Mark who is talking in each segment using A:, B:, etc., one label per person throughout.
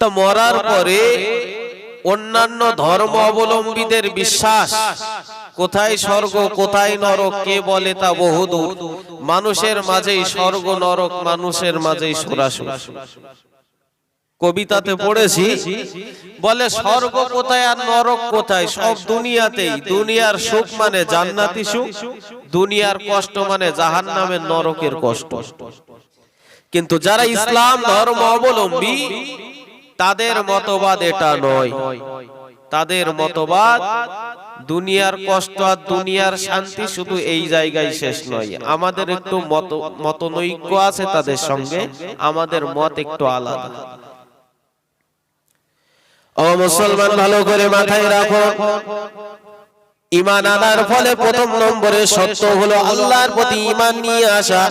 A: তা মরার পরে অন্যান্য ধর্ম অবলম্বীদের বিশ্বাস, কোথায় স্বর্গ, কোথায় নরক, কে বলে তা বহুদূর। মানুষের মাঝেই স্বর্গ, নরক, মানুষের মাঝেই সরাসরি। কবিতাতে পড়েছি, বলে স্বর্গ কোথায় আর নরক কোথায়? সব দুনিয়াতেই। দুনিয়ার সুখ মানে জান্নাতি সুখ, দুনিয়ার কষ্ট মানে জাহান্নামের নরকের কষ্ট। কিন্তু যারা ইসলাম ধর্ম অবলম্বী তাদের মতবাদ এটা নয়। তাদের মতবাদ, দুনিয়ার কষ্ট আর দুনিয়ার শান্তি শুধু এই জায়গায় শেষ নয়। আমাদের একটু মত, মতনৈক্য আছে তাদের সঙ্গে, আমাদের মত একটু আলাদা। ও মুসলমান, ভালো করে মাথায় রাখো। ইমান আনার ফলে প্রথম নম্বরে সত্য হলো আল্লাহর প্রতি ইমান নিয়ে আসা।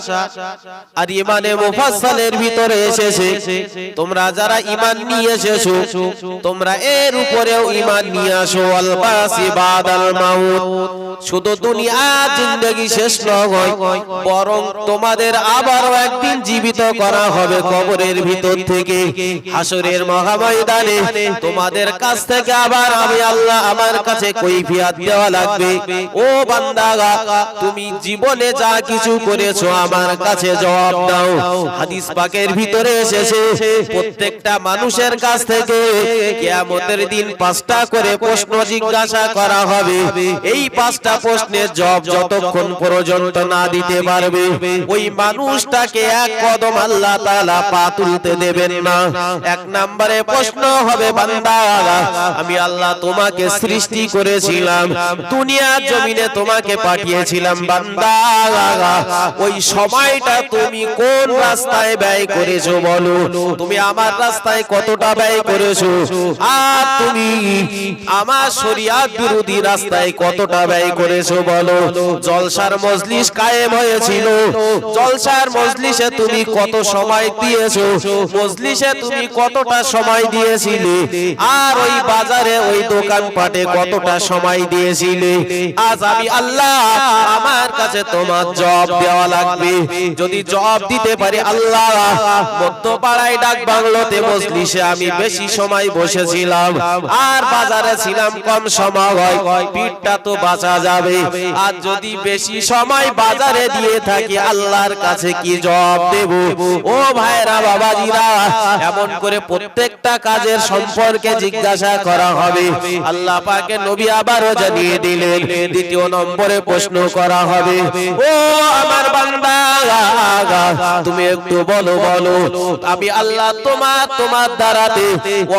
A: আর ইমানে মুফাসসালের ভিতরে এসেছে, তোমরা যারা ইমান নিয়ে এসেছ, তোমরা এর উপরেও ইমান নিয়ে আসো। আল বাসি বাদাল মাউত। শুধু দুনিয়া জিন্দগি শেষ নয়, বরং তোমাদের আবারও একদিন জীবিত করা হবে কবরের ভিতর থেকে। হাসরের মহাময়দানে তোমাদের কাছ থেকে আবার আমি আল্লাহ আমার কাছে কৈফিয়াত দেওয়া লাগবে। ও বান্দাগা, তুমি জীবনে যা কিছু করেছ আমার কাছে জবাব দাও। হাদিস পাকের ভিতরে এসেছে, প্রত্যেকটা মানুষের কাছ থেকে কিয়ামতের দিন পাঁচটা করে প্রশ্ন জিজ্ঞাসা করা হবে। এই পাঁচটা প্রশ্নের জবাব যতক্ষণ পর্যন্ত না দিতে পারবে, ওই মানুষটাকে এক কদম আল্লাহ তাআলা পা তুলতে দেবেন না। এক নম্বরে প্রশ্ন হবে বান্দা আমি আল্লাহ তোমাকে সৃষ্টি করেছিলাম দুনিয়ার জমিনে তোমাকে পাঠিয়েছিলাম, বান্দা। ওই সময়টা তুমি কোন রাস্তায় ব্যয় করেছ বলো? তুমি আমার রাস্তায় কতটা ব্যয় করেছ? আর তুমি আমার শরিয়াত বিরোধী রাস্তায় কতটা ব্যয় করেছ বলো? জলসার মজলিস কায়েম হয়েছিল। জলসার মজলিসে তুমি কত সময় দিয়েছ? মজলিসে তুমি কতটা সময় দিয়েছিলে? আর ওই বাজারে ওই দোকান পাটে কতটা সময় দিয়েছিলে আজ আমি আল্লাহ আমার কাছে তোমার জব দেওয়া লাগবে। যদি জব দিতে পারি আল্লাহ ডাক বাংলোতে আমি বেশি সময় বসেছিলাম। আর বাজারে ছিলাম কম সময়। তো বাঁচা যাবে। আর যদি বেশি সময় বাজারে দিয়ে থাকি, আল্লাহর কাছে কি জব দেব? ও ভাইরা বাবাজিরা, এমন করে প্রত্যেকটা কাজের সম্পর্কে জিজ্ঞাসা করা হবে। আল্লাহ নবী আবারও জানিয়ে দিলেন। দ্বিতীয় নম্বরে প্রশ্ন করা হবে, ও আমার বান্দা, তুমি একটু বলো বলো, আমি আল্লাহ তোমার তোমার দ্বারাতে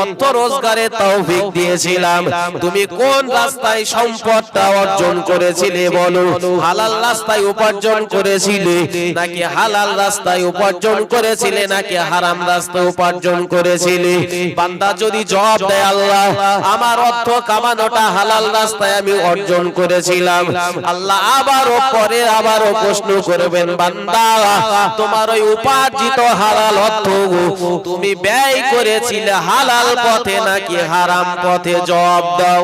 A: অর্থ রোজগারের তৌফিক দিয়েছিলাম। তুমি কোন রাস্তায় সম্পদটা অর্জন করেছিলে বলো? হালাল রাস্তায় উপার্জন করেছিলে নাকি হালাল রাস্তায় উপার্জন করেছিলে নাকি হারাম রাস্তায় উপার্জন করেছিলে? বান্দা যদি জবাব দেয়, আল্লাহ, আমার অর্থ কামানোটা হালাল রাস্তায় আমি অর্জন করেছিলাম। আল্লাহ আবারও পরে আবারও প্রশ্ন করবেন, বান্দা, তোমার ওই উপার্জিত হালাল অর্থ তুমি ব্যয় করেছিলে হালাল পথে নাকি হারাম পথে? জবাব দাও।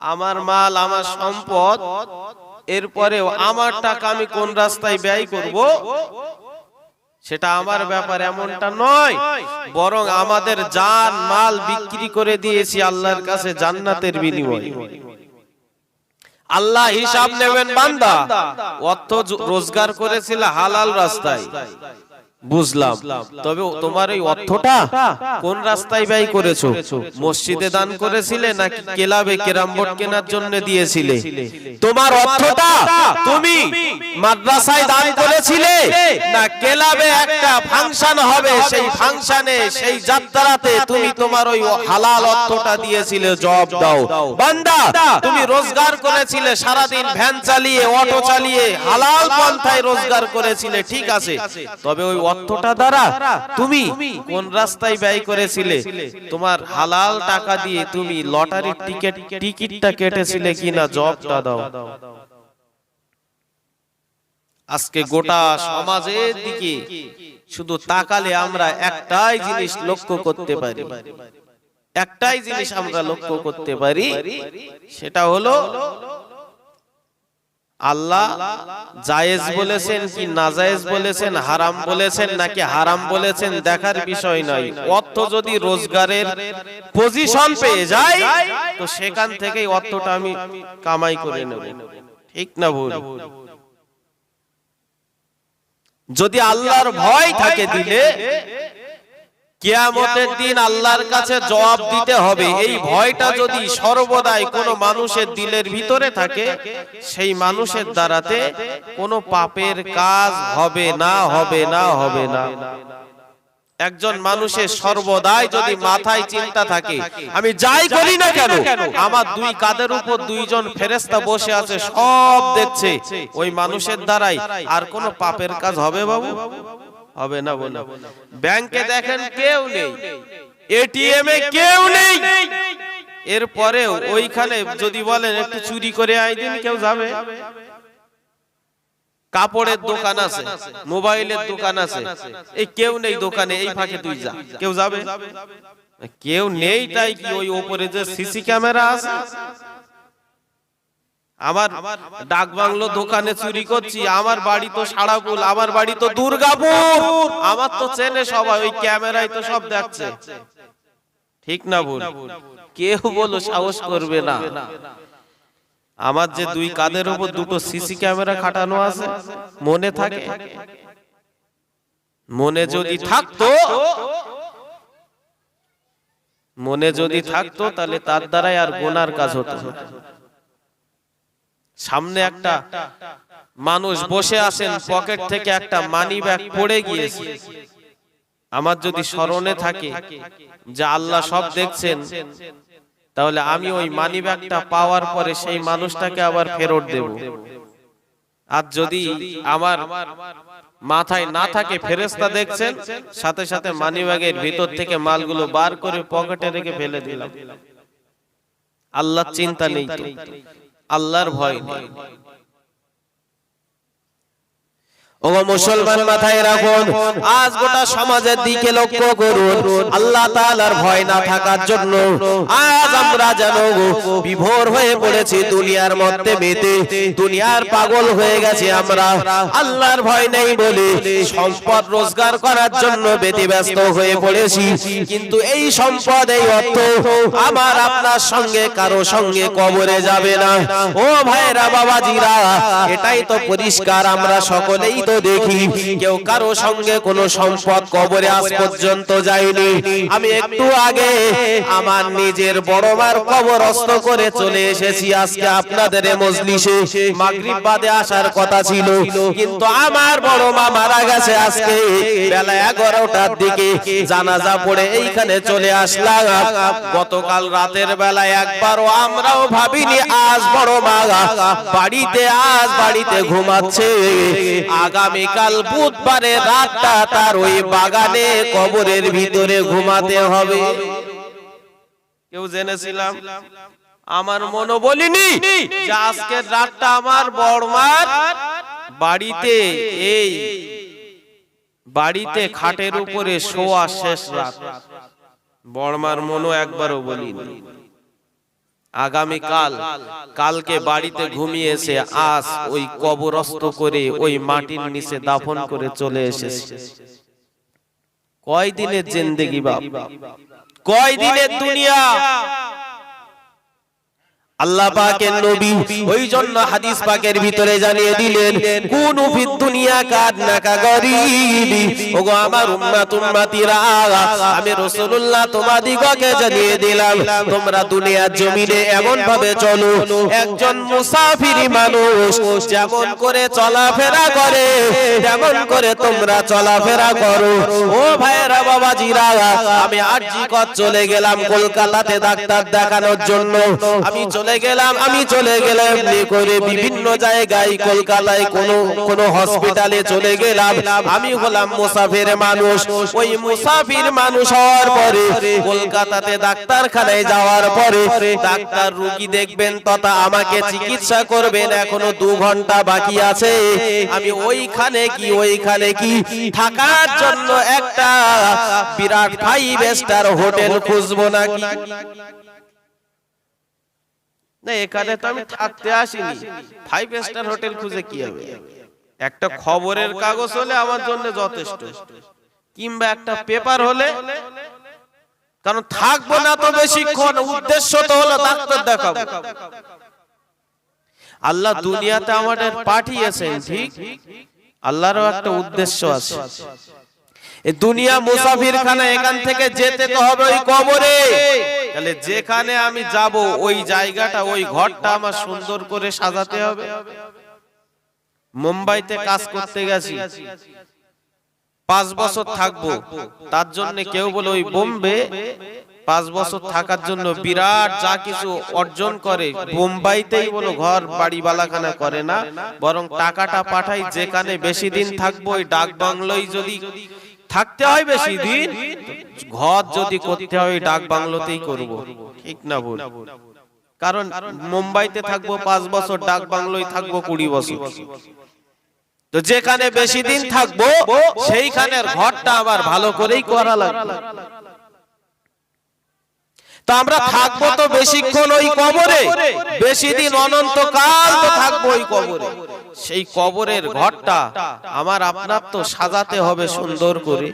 A: আমার মাল, আমার সম্পদ, এরপরেও আমার টাকা আমি কোন রাস্তায় ব্যয় করব? সেটা আমার ব্যাপার এমনটা নয়। বরং আমাদের জান মাল বিক্রি করে দিয়েছি আল্লাহর কাছে জান্নাতের বিনিময়ে। আল্লাহ হিসাব নেবেন বান্দা। অর্থ রোজগার করেছিল হালাল রাস্তায়। বুঝলাম। তবে তোমার এই অর্থটা কোন রাস্তায় ব্যয় করেছ? মসজিদে দান করেছিলে নাকি ক্লাবে ক্যারাম বোর্ড কেনার জন্য দিয়েছিলে? তোমার অর্থটা তুমি মাদ্রাসায় দান করেছিলে না ক্লাবে একটা ফাংশন হবে? সেই ফাংশনে, সেই যাত্রাতে তুমি তোমার ওই হালাল অর্থটা দিয়েছিলে জব দাও। বান্দা, তুমি রোজগার করেছিলে, সারাদিন ভ্যান চালিয়ে, অটো চালিয়ে, হালাল পন্থায় রোজগার করেছিলে, ঠিক আছে। তবে ওই অর্থটা দ্বারা তুমি কোন রাস্তায় ব্যয় করেছিলে? তোমার হালাল টাকা দিয়ে তুমি লটারির টিকিট, টিকিটটা কেটেছিলে কিনা? জবটা দাও। আজকে গোটা সমাজের দিকে শুধু তাকালে আমরা একটাই জিনিস লক্ষ্য করতে পারি। একটাই জিনিস আমরা লক্ষ্য করতে পারি, সেটা হলো আল্লাহ জায়েজ বলেছেন কি নাজায়েজ বলেছেন, হারাম বলেছেন নাকি হারাম বলেছেন দেখার বিষয় নয়। অর্থ যদি রোজগারের পজিশন পেয়ে যায়, তো সেখান থেকে অর্থটা আমি কামাই করে নেব। ঠিক না ভুল? যদি আল্লাহর ভয় থাকে দিলে কিয়ামতের দিন আল্লাহর কাছে জবাব দিতে হবে। এই ভয়টা যদি সর্বদাই কোনো মানুষের দিলের ভিতরে থাকে সেই মানুষের দ্বারাতে কোনো পাপের কাজ হবে না হবে না হবে না একজন মানুষের সর্বদাই যদি মাথায় চিন্তা থাকে আমি যাই করি না কেন? আমার দুই কাদের উপর দুইজন ফেরেস্তা বসে আছে সব দেখছে। ওই মানুষের দ্বারাই আর কোনো পাপের কাজ হবে বাবু? হবে না বলে। ব্যাংকে দেখেন কেউ নেই। এটিএম এ কেউ নেই। এরপরেও ওইখানে যদি বলেন একটু চুরি করে আই দিন কেউ যাবে? কাপড়ের দোকান আছে মোবাইলের দোকান আছে। এই কেউ নেই দোকানে এই ফাঁকে তুই যা। কেউ যাবে? কেউ নেই তাই কি ওই ওপরে যে সিসি ক্যামেরা আছে। আমার ডাক বাংলো দোকানে চুরি করছি আমার বাড়ি তো সারাপুল আমার বাড়ি তো দুর্গাপুর। আমার তো চেনে সবাই ওই ক্যামেরায় তো সব দেখছে। ঠিক না ভুল? কেউ বলো সাহস করবে না। আমার যে দুই কাদের উপর দুটো সিসি ক্যামেরা খাটানো আছে। মনে থাকে? মনে যদি থাকতো? মনে যদি থাকতো তাহলে তার দ্বারাই আর গোনার কাজ হতো। সামনে একটা মানুষ বসে আছেন পকেট থেকে একটা মানি ব্যাগ পড়ে গিয়েছে। আমার যদি স্মরণে থাকে যে আল্লাহ সব দেখছেন তাহলে আমি ওই মানি ব্যাগটা পাওয়ার পরে সেই মানুষটাকে আবার ফেরত দেব। আর যদি আমার মাথায় না থাকে ফেরেস্তা দেখছেন সাথে সাথে মানি ব্যাগের ভিতর থেকে মালগুলো বার করে পকেটে রেখে ফেলে দিলাম। আল্লাহ চিন্তা নেই। আল্লাহর ভয় নেই। ও মুসলমান মাথায় রাখুন আজ গোটা সমাজের দিকে লক্ষ্য করুন। আল্লাহ তাআলার ভয় না থাকার জন্য আজ আমরা যেন বিভোর হয়ে পড়েছি দুনিয়ার মধ্যে মেতে। দুনিয়ার পাগল হয়ে গেছে আমরা। আল্লাহর ভয় নেই বলে সম্পদ রোজগার করার জন্য ব্যতিব্যস্ত হয়ে পড়েছি। কিন্তু এই সম্পদ এই অর্থ আমার আপনার সঙ্গে কারও সঙ্গে কবরে যাবে না। ও ভাইরা বাবাজিরা এটাই তো পরিষ্কার। আমরা সকলেই তো দেখি। কেউ কারও সঙ্গে কোনো সম্পদ কবরে আজ পর্যন্ত যায়নি। আমি একটু আগে আমার নিজের বড় মার কবরস্থ করে চলে এসেছি আজকে আপনাদের মজলিসে। মাগরিব বাদে আসার কথা ছিল, কিন্তু আমার বড় মা মারা গেছে আজকে। বেলা এগারোটার দিকে জানাজা পড়ে এইখানে চলে আসলাম। গতকাল রাতের বেলা একবারও আমরাও ভাবিনি আজ বড় মা বাড়িতে, আজ বাড়িতে ঘুমাচ্ছে। আগামীকাল বুধবারে রাতটা তার ওই বাগানে কবরের ভিতরে ঘুমাতে হবে। কেউ জেনেছিলাম? আমার মনে বলিনি আজকের রাতটা আমার বড়মার বাড়িতে এই বাড়িতে খাটের উপরে শোয়া শেষ রাত। বড়মার মনো একবারও বলিনি। আগামী কাল কালকে বাড়িতে ঘুমিয়ে এসে আজ ওই কবরস্থ করে ওই মাটির নিচে দাফন করে চলে এসেছে। কয় দিনের জিন্দেগি বাপ? কয় দিনের দুনিয়া? আল্লাহ পাকের নবী ওই জন্য হাদিস পাকের ভিতরে জানিয়ে দিলেন কোন দুনিয়া কাদ নাকা গরিবি। ওগো আমার উম্মাত উম্মাতিরা আমি রাসূলুল্লাহ তোমাদিগকে জানিয়ে দিলাম তোমরা দুনিয়ার জমিনে এমন ভাবে চলো একজন মুসাফির মানুষ যেমন করে চলাফেরা করে তেমন করে তোমরা চলাফেরা করো। ও ভাইরা বাবাজিরা আমি আরজি কত চলে গেলাম কলকাতাতে ডাক্তার দেখানোর জন্য। আমি চলে গেলাম, আমি চলে গেলাম। করে বিভিন্ন জায়গায় কলকাতায় কোন কোন হসপিটালে চলে গেলাম। আমি হলাম মুসাফির মানুষ। ওই মুসাফির মানুষ হওয়ার পরে, কলকাতাতে ডাক্তারখানায় যাওয়ার পরে, ডাক্তার রোগী দেখবেন তথা আমাকে চিকিৎসা করবেন, এখনও দু ঘণ্টা বাকি আছে। আমি ওইখানে কি ওইখানে কি? থাকার জন্য একটা বিরাট ফাইভ স্টার হোটেল খুঁজবো নাকি? না এখানে তো আমি থাকতে আসিনি। ফাইভ স্টার হোটেল খুঁজে কি হবে? একটা খবরের কাগজ হলে আমার জন্য যথেষ্ট। কিংবা একটা পেপার হলে? কারণ থাকব না তো বেশিক্ষণ, উদ্দেশ্য তো হলো ডাক্তার দেখাবো। আল্লাহ দুনিয়াতে আমাদের পাঠিয়েছেন, ঠিক? আল্লাহরও একটা উদ্দেশ্য আছে। দুনিয়া মুসাফির খানা এখান থেকে যেতে তো হবে ওই কবরে। তাহলে যেখানে আমি যাব ওই জায়গাটা ওই ঘরটা আমার সুন্দর করে সাজাতে হবে। মুম্বাইতে কাজ করতে গেছি। পাঁচ বছর থাকব। তার জন্য কেউ বলে ওই বোম্বে। পাঁচ বছর থাকার জন্য বিরাট যা কিছু অর্জন করে। বোম্বাইতেই বলো ঘর বাড়ি বালাখানা করে না। বরং টাকাটা পাঠাই যেখানে বেশি দিন থাকব ওই ডাক বাংলোই যদি থাকতে হয় বেশি দিন ঘর যদি করতে হয় ডাক বাংলোতেই করব। ঠিক না ভুল কারণ মুম্বাইতে থাকব পাঁচ বছর ডাক বাংলোয় থাকব কুড়ি বছর। তো যেখানে বেশি দিন থাকব সেইখানের ঘরটা আবার ভালো করেই করা লাগবে। তো আমরা থাকব তো বেশিক্ষণ ওই কবরে। বেশি দিন অনন্ত কাল তো থাকব ওই কবরে। সেই কবরের ঘরটা আমার আপনার তো সাজাতে হবে সুন্দর করে।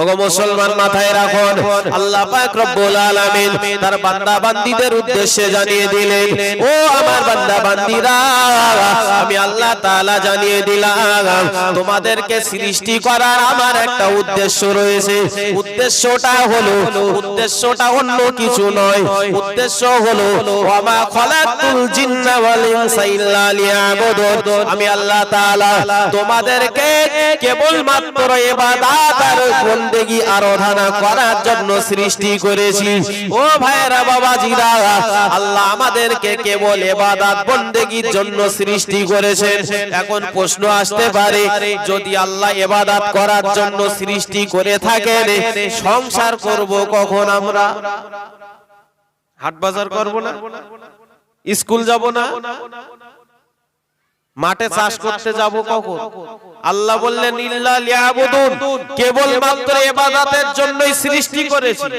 A: ওগো মুসলমান মাথায় রাখুন। আল্লাহ পাক রব্বুল আলামিন তার বান্দা বান্দীদের উদ্দেশ্যে জানিয়ে দিলেন, ও আমার বান্দা বান্দীরা আমি আল্লাহ তাআলা জানিয়ে দিলাম, তোমাদেরকে সৃষ্টি করার আমার একটা উদ্দেশ্য রয়েছে। উদ্দেশ্যটা হলো, উদ্দেশ্যটা অন্য কিছু নয়। উদ্দেশ্য হলো, ওয়ামা খালাকুল জিন্না ওয়াল ইনসা ইল্লা আমি আল্লাহ তাআলা তোমাদেরকে কেবলমাত্র ইবাদত আর বন্দেগী আরাধনা করার জন্য সৃষ্টি করেছি। ও ভাইরা বাবাজিরা, আল্লাহ আমাদেরকে কেবল ইবাদত বন্দেগীর জন্য সৃষ্টি করেছেন। এখন প্রশ্ন আসতে পারে, যদি আল্লাহ ইবাদত করার জন্য সৃষ্টি করে থাকেন, সংসার করব কখন আমরা? হাট বাজার করব না? স্কুল যাব না? মাঠে চাষ করতে যাব কখন? আল্লাহ বললেন ইল্লা লিয়াবুদুন। কেবল মাত্র ইবাদতের জন্যই সৃষ্টি করেছি।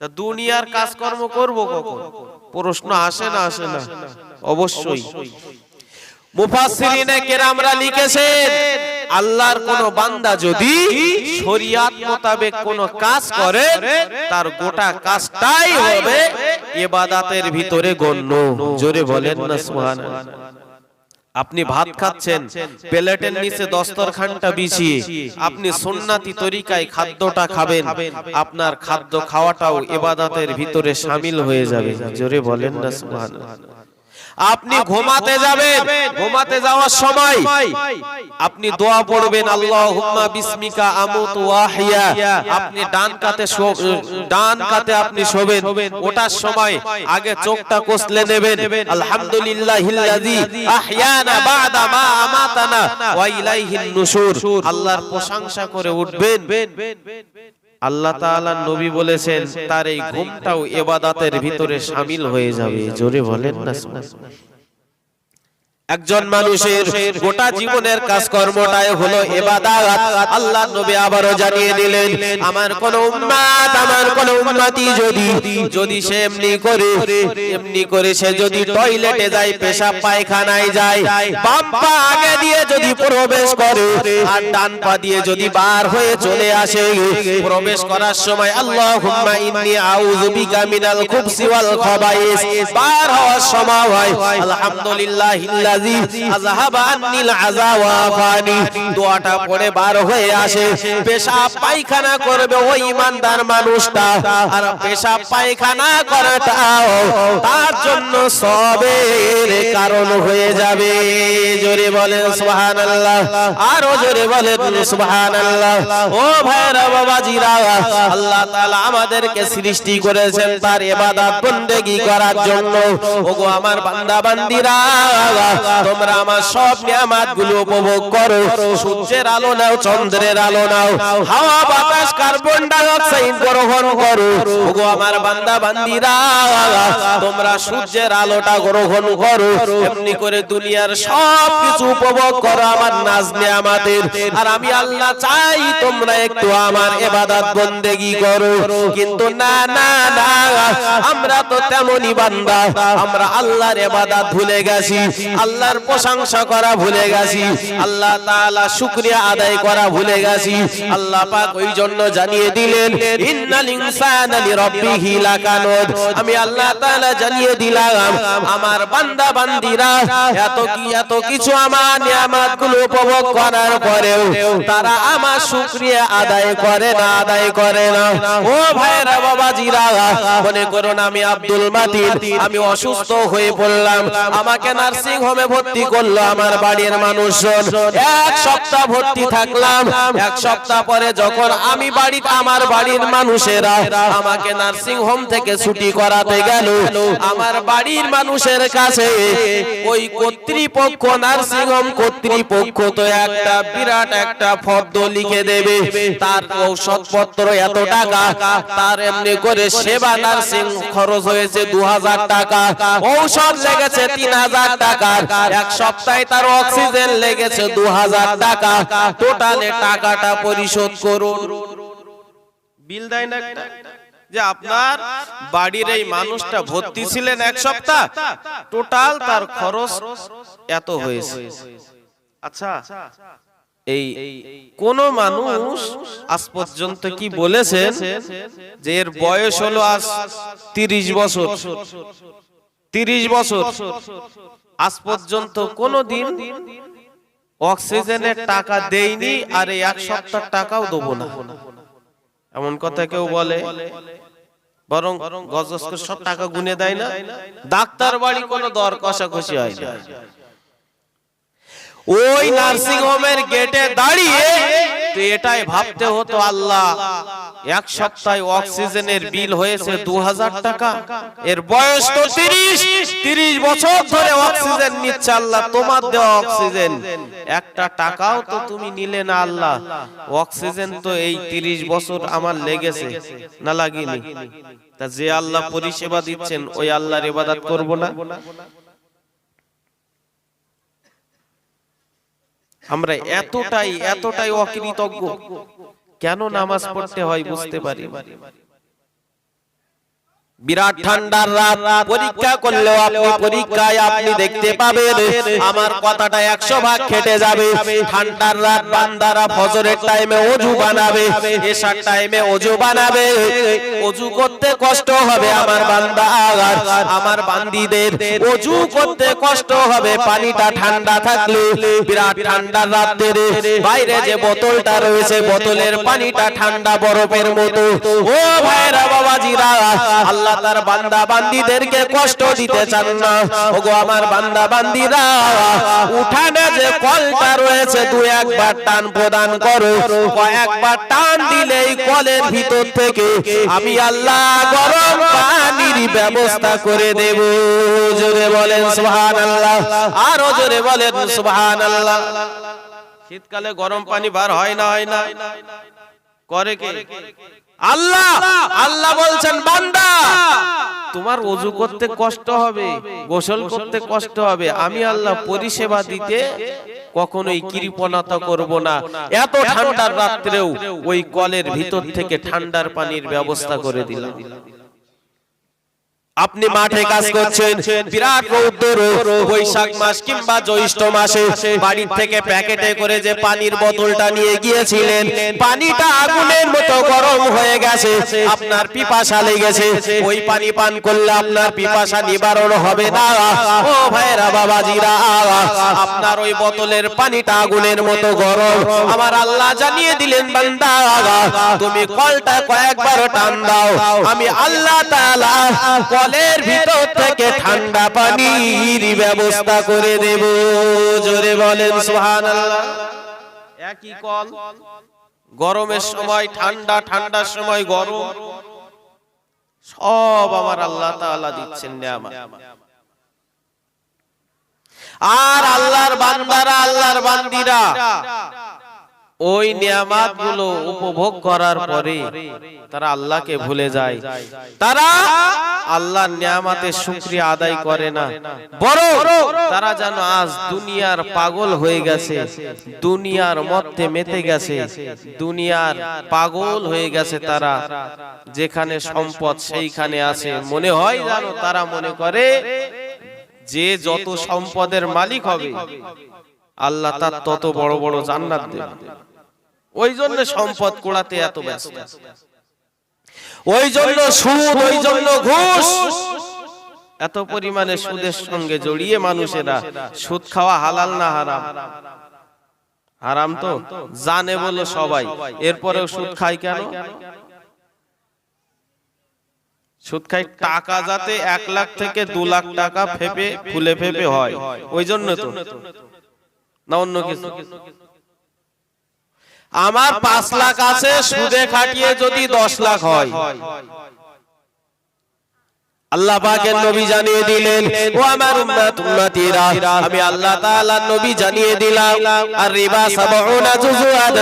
A: তা দুনিয়ার কাজকর্ম করব কখন? প্রশ্ন আসে না আসে না? অবশ্যই। মুফাসসিরিনে কেরামরা লিখেছেন আল্লাহর কোন বান্দা যদি শরিয়াত মোতাবেক কোন কাজ করে তার গোটা কাজটাই হবে ইবাদতের ভিতরে গণ্য। জোরে বলেন না সুবহানাল্লাহ। আপনি ভাত খাচ্ছেন প্লেটের নিচে দস্তরখানটা বিছিয়ে আপনি সুন্নাতি তরিকায় খাদ্যটা খাবেন আপনার খাদ্য খাওয়াটাও ইবাদতের ভিতরে সামিল হয়ে যাবে। জোরে বলেন না সুবহানাল্লাহ। আপনি ঘুমাতে যাবেন। ঘুমাতে যাওয়ার সময় আপনি দোয়া পড়বেন আল্লাহুম্মা বিসমিকা আमुतु ওয়াহিয়া। আপনি ডান কাতে ডান কাতে আপনি শোবেন। ওটার সময় আগে চোখটা কষলে নেবেন। আলহামদুলিল্লাহিল্লাযী আহয়ানা বাদা মা আমাতানা। ওয়া ইলাইহিন নুশুর। আল্লাহর প্রশংসা করে উঠবেন। আল্লাহ তাআলা নবী বলেছেন তার এই ঘুমটাও ইবাদতের ভিতরে শামিল হয়ে যাবে। জোরে বলেন না একজন মানুষের গোটা জীবনের কাজকর্মটাই হলো ইবাদত। আল্লাহ নবী আবারও জানিয়ে দিলেন, আমার কোন উম্মাত আমার কোন উম্মতি যদি যদি সে এমনি করে এমনি করে সে যদি টয়লেটে যায়, পেশাব পায়খানায় যায় বাম পা আগে দিয়ে যদি প্রবেশ করে আর ডান পা দিয়ে যদি বার হয়ে চলে আসে, প্রবেশ করার সময় আল্লাহুম্মা ইন্নী আউযু বিকা মিনাল খুবসি ওয়াল খাবাইস। বার হওয়ার সময় পায়খানা করবে মানুষটা। পেশাব পায়খানা তার জন্য সবের কারণ হয়ে যাবে। জোরে বলেন সুবহানাল্লাহ। আরও জোরে বলেন সুবহানাল্লাহ। ও ভাইরা বাবাজিরা, আল্লাহ তাআলা আমাদেরকে সৃষ্টি করেছেন তার ইবাদত বন্দেগি করার জন্য। ওগো আমার বান্দা বান্দিরা তোমরা আমার সব নিয়ামাতগুলো উপভোগ করো। সূর্যের আলো নাও, চন্দ্রের আলো নাও, হাওয়া, বাতাস, কার্বন ডাই অক্সাইড গ্রহণ করো। ওগো আমার বান্দা, বান্দিরা, তোমরা সূর্যের আলোটা গ্রহণ করো। এমনি করে দুনিয়ার সব কিছু উপভোগ করো আমার নাজ নিয়ামাতের। আর আমি আল্লাহ চাই তোমরা একটু আমার ইবাদত বন্দেগি করো। কিন্তু না না না, আমরা তো তেমনই বান্দা। আমরা আল্লাহর ইবাদত ভুলে গেছি। আল্লাহর প্রশংসা করা ভুলে গেছি। আল্লাহ তাআলা শুকরিয়া আদায় করা ভুলে গেছি। আল্লাহ পাক ওই জন্য জানিয়ে দিলেন, ইন্নাল ইনসানা লিরাব্বিহি লাকানুদ। আমি আল্লাহ তাআলা জানিয়ে দিলাম, আমার বান্দা বান্দিরা, এত কি, এত কিছু আমার নিয়ামতগুলো উপভোগ করার পরেও তারা আমার শুকরিয়া আদায় করে না, আদায় করে না। ও ভাইরা বাবাজিরা, মনে করুন আমি আব্দুল মাতিন, আমি অসুস্থ হয়ে পড়লাম। আমাকে নার্সিং হোমে ভর্তি করল আমার বাড়ির মানুষজন। এক সপ্তাহ ভর্তি থাকলাম। এক সপ্তাহ পরে যখন আমি বাড়িতে আমার বাড়ির মানুষেরা আমাকে নার্সিং হোম থেকে ছুটি করাতে গেল, আমার বাড়ির মানুষের কাছে ওই কর্তৃপক্ষ নার্সিং হোম কর্তৃপক্ষ তো একটা বিরাট একটা ফর্দ লিখে দেবে। তার ঔষধপত্র এত টাকা, তার এমনি করে সেবা নার্সিং খরচ হয়েছে দু হাজার টাকা। ঔষধ লেগেছে তিন হাজার টাকা এক সপ্তাহে তার অক্সিজেন লেগেছে দু হাজার টাকা। টোটালে টাকাটা পরিশোধ করুন। বিল দেয় না একটা? যে আপনার বাড়ির এই মানুষটা ভর্তি ছিলেন এক সপ্তাহ টোটাল তার খরচ এত হয়েছে। আচ্ছা এই কোন মানুষ আজ পর্যন্ত কি বলেছেন যে এর বয়স হলো আজ তিরিশ বছর? তিরিশ বছর। আজ পর্যন্ত কোনো দিন অক্সিজেনের টাকা দেইনি আর এই এক সপ্তাহ টাকাও দেবো না। এমন কথা কেউ বলে, বরং গজ গজ সব টাকা গুনে দেয় না। ডাক্তার বাড়ি কোনো দর কষাকষি হয় না। ওই নার্সিং হোমের গেটে দাঁড়িয়ে তো এটাই ভাবতে হতো আল্লাহ। এক সপ্তাহে অক্সিজেনের বিল হয়েছে দু হাজার টাকা। এর বয়স তো তিরিশ। তিরিশ। বছর ধরে অক্সিজেন নিচ্ছে আল্লাহ। তোমার দেওয়া অক্সিজেন। একটা টাকাও তো তুমি নিলে না আল্লাহ। অক্সিজেন তো এই তিরিশ বছর আমার লেগেছে। না লাগিনি তা যে আল্লাহ পরিষেবা দিচ্ছেন ওই আল্লাহর ইবাদত করব না? আমরা এতটাই এতটাই অকৃতজ্ঞ কেন নামাজ পড়তে হয় বুঝতে পারি না। বিরাট ঠান্ডার রাত পরীক্ষা করলেও আপনি পরীক্ষায় আপনি দেখতে পাবেন। আমার কথাটা একশো ভাগ খেটে যাবে। ঠান্ডার রাত বান্দারা ফজরের টাইমে অজু বানাবে। এসার টাইমে অজু বানাবে। অজু করতে কষ্ট হবে আমার বান্দা আমার বান্দিদের অজু করতে কষ্ট হবে। পানিটা ঠান্ডা থাকলে বিরাট ঠান্ডার রাত্রে বাইরে যে বোতলটা রয়েছে বোতলের পানিটা ঠান্ডা বরফের মতো। ও ভাইরা বাবাজিরা আল্লাহ তার বান্দা বান্দিদেরকে কষ্ট দিতে চান না। ওগো আমার বান্দা বান্দিরা উঠানে যে কলটা রয়েছে, দু একবার টান প্রদান করো। কয়েকবার টান দিলেই কলের ভিতর থেকে আমি আল্লাহ গরম পানির ব্যবস্থা করে দেব। জোরে বলেন, সুবহানাল্লাহ। আরও জোরে বলেন, সুবহানাল্লাহ। শীতকালে গরম পানি বার হয় না হয় না। করে কে? আল্লাহ আল্লাহ। বলছেন বান্দা তোমার অজু করতে কষ্ট হবে গোসল করতে কষ্ট হবে আমি আল্লাহ পরিষেবা দিতে কখনোই কৃপণতা করব না। এত ঠান্ডার রাত্রেও ওই কলের ভিতর থেকে ঠান্ডার পানির ব্যবস্থা করে দিলাম। আপনি মাঠে কাজ করছেন বিরাট রৌদ্র বৈশাখ মাস কিংবা জ্যৈষ্ঠ মাসে বাড়ির থেকে প্যাকেটে করে যে পানির বোতলটা নিয়ে গিয়েছিলেন পানিটা আগুনের মতো গরম হয়ে গেছে আপনার পিপাসা লেগেছে ওই পানি পান করলে আপনার পিপাসা নিবারণ হবে না। ও ভাইরা বাবাজিরা আপনার ওই বোতলের পানিটা আগুনের মতো গরম। আমার আল্লাহ জানিয়ে দিলেন বান্দা তুমি কলটা কয়েকবার টান দাও। আমি আল্লাহ তাআলা কলের ভিতর থেকে ঠান্ডা পানির ব্যবস্থা করে দেব। জোরে বলেন, সুবহানাল্লাহ। একই কল। গরমের সময়, ঠান্ডা, ঠান্ডার সময় গরম। সব আমার আল্লাহ তাআলা দিচ্ছেন আর আল্লাহর বান্দারা, আল্লাহর বান্দিরা ওই নিয়ামাতগুলো উপভোগ করার পরে তারা আল্লাহকে ভুলে যায়। তারা আল্লাহর নিয়ামাতের শুকরিয়া আদায় করে না। বড় তারা যেন আজ দুনিয়ার পাগল হয়ে গেছে। দুনিয়ার মধ্যে মেতে গেছে। দুনিয়ার পাগল হয়ে গেছে তারা। যেখানে সম্পদ সেইখানে আছে। মনে হয় জানো তারা মনে করে যে যত সম্পদের মালিক হবে আল্লাহ তার তত বড় বড় জান্নাত দেবে। ওই জন্য সম্পদ কোড়াতে এত ব্যস্ত। ওই জন্য সুদ ওই জন্য ঘুষ। এত পরিমাণে সুদের সঙ্গে জড়িয়ে মানুষেরা সুদ খাওয়া হালাল না হারাম? হারাম তো? জানে বলো সবাই। এরপরেও সুদ খায় কেন? সুদ খাই টাকা যাতে এক লাখ থেকে দু লাখ টাকা ফেপে ফুলে ফেপে হয়। ওই জন্য তো। না অন্য কিছু। আমার পাঁচ লাখ আছে সুদে খাটিয়ে যদি দশ লাখ হয়। আল্লাহ পাকের নবী জানিয়ে দিলেন ও আমার উম্মত উম্মতিরা আমি আল্লাহ তাআলার নবী জানিয়ে দিলাম আর রিবা সাবউনা জুজুআন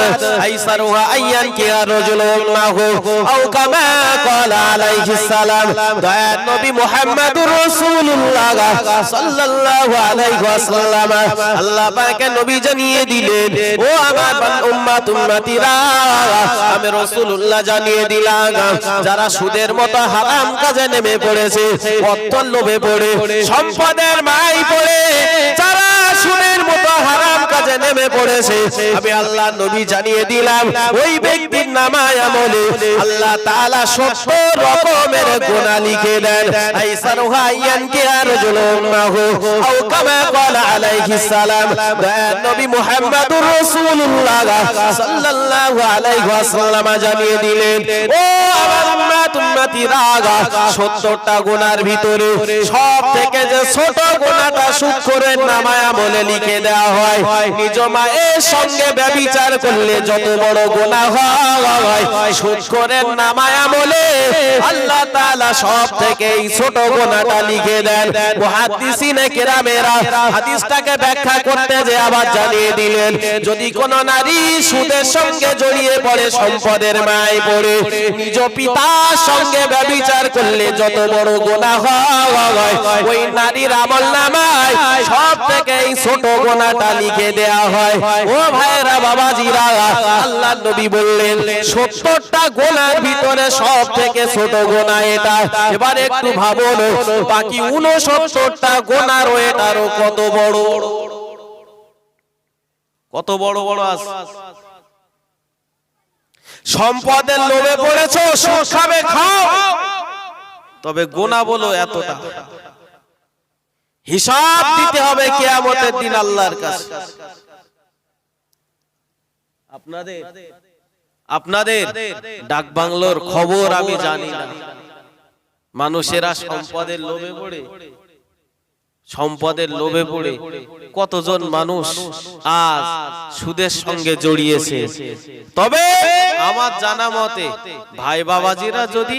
A: আইসারুহা আইয়ান কিয়া রাজুলুন মাহু আও কামা ক্বালা আলাইহিস সালাম দয়ার নবী মুহাম্মদুর রাসূলুল্লাহ সাল্লাল্লাহু আলাইহি ওয়াসাল্লাম আল্লাহ পাকের নবী জানিয়ে দিলেন ও আমার উম্মত উম্মতিরা আমি রাসূলুল্লাহ জানিয়ে দিলাম যারা সুদের মতো হারাম কাজে নেমে পড়েছে অত্যন্ত লোভে পড়ে সম্পদের মাই পড়ে যারা শুনের মতো হারাম কাজে নেমে পড়েছে। আমি আল্লাহ নবী জানিয়ে দিলাম, ওই ব্যক্তির নামায় আমলে আল্লাহ তাআলা সত্তর রকমের গুনাহ লিখে দেন। আও আলাইহিস সালাম। নবী রাসূলুল্লাহ সাল্লাল্লাহু আলাইহি ওয়াসাল্লাম জানিয়ে দিলেন, ও আমার উম্মত, উম্মতিরা 70টা গুনার ভিতরে সব থেকে যে ছোট গুনাহটা শুকরের নামায় আমলে লিখে দেওয়া হয় ব্যভিচার করলে যত বড় গুনাহ হয় শুকরের নামায় আমলে আল্লাহ তাআলা সব থেকে ছোট গুনাহটা লিখে দেন। ব্যাখ্যা করতে যে আবার জানিয়ে দিলেন, যদি কোন নারী সুদের সঙ্গে জড়িয়ে পড়ে, সম্পদের মায় পড়ে, নিজ পিতার সঙ্গে ব্যভিচার করলে যত বড় গোনা হয়, ওই নারীর আমল নামায় সব থেকে ছোট গোনাটা লিখে দেয়া হয়। ও ভাইরা আল্লাহ নবী বললেন, সত্তরটা গোনার ভিতরে সব থেকে ছোট গোনা এটা। এবার একটু বাকি উনসত্তরটা এটারও কত বড়? কত বড় বড় সম্পদের লোভে পড়েছো খাবে, খাও। তবে গোনা বলো এতটা। হিসাব দিতে হবে কেয়ামতের দিন আল্লাহর কাছে। আপনাদের আপনাদের ডাক বাংলোর খবর আমি জানি না। মানুষেরা সম্পদের লোভে পড়ে। সম্পদের লোভে পড়ে। কতজন মানুষ আজ সুদের সঙ্গে জড়িয়েছে? তবে আমার জানা মতে ভাই বাবাজিরা যদি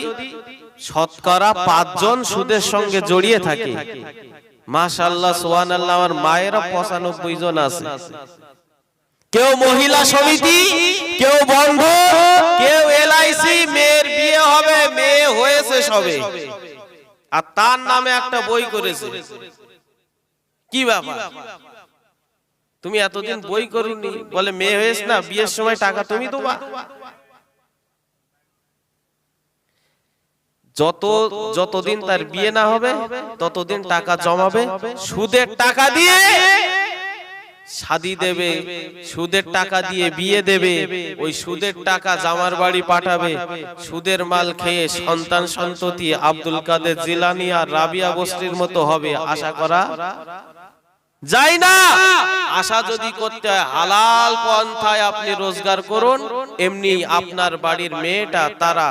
A: শতকরা পাঁচজন সুদের সঙ্গে জড়িয়ে থাকে মাশাল্লাহ সোহান আল্লাহ আমার মায়েরা পঁচানব্বই জন আছে। কেউ মহিলা সমিতি কেউ বন্ধ কেউ এলআইসি মেয়ের বিয়ে হবে মেয়ে হয়েছে সবে। আর তার নামে একটা বই করেছে। কি ব্যাপার? তুমি এতদিন বই করুনি বলে মেয়ে হয়েছ না বিয়ের সময় টাকা তুমি তো যত যতদিন তার বিয়ে না হবে ততদিন টাকা জমাবে সুদের টাকা দিয়ে শাদি দেবে সুদের টাকা দিয়ে বিয়ে দেবে ওই সুদের টাকা জামার বাড়ি পাঠাবে সুদের মাল খেয়ে সন্তান সন্ততি আব্দুল কাদের জিলানি আর রাবিয়া বস্তির মতো হবে আশা করা। যাই না। আশা যদি করতে হয় হালাল পন্থায় আপনি রোজগার করুন। এমনি আপনার বাড়ির মেয়েটা তারা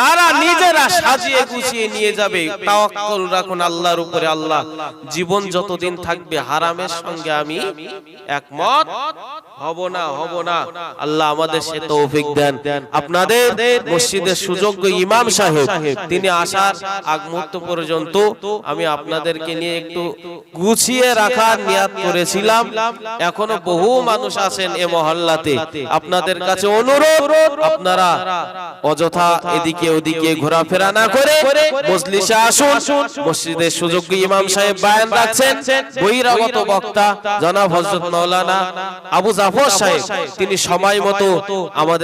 A: তারা নিজেরা সাজিয়ে গুছিয়ে নিয়ে যাবে। তাওয়াক্কুল রাখুন আল্লাহর উপরে আল্লাহ। জীবন যতদিন থাকবে হারামের সঙ্গে আমি একমত। হব না হব না আল্লাহ আমাদের সে তৌফিক দেন। আপনাদের মসজিদের সুযোগ্য ইমাম সাহেব তিনি আসার আগ মুহূর্ত পর্যন্ত আমি আপনাদেরকে নিয়ে একটু গুছিয়ে রাখার নিয়াত করেছিলাম। এখনও বহু মানুষ আছেন এ মহল্লাতে। আপনাদের কাছে অনুরোধ আপনারা অযথা এদিকে ওদিকে ঘোরাফেরা না করে মজলিসে আসুন। মসজিদের সুযোগ্য ইমাম সাহেব বায়ান রাখছেন। বহিরাগত বক্তা জনাব হযরত মাওলানা আবু জাফর সাহেব তিনি সময় মতো আমাদের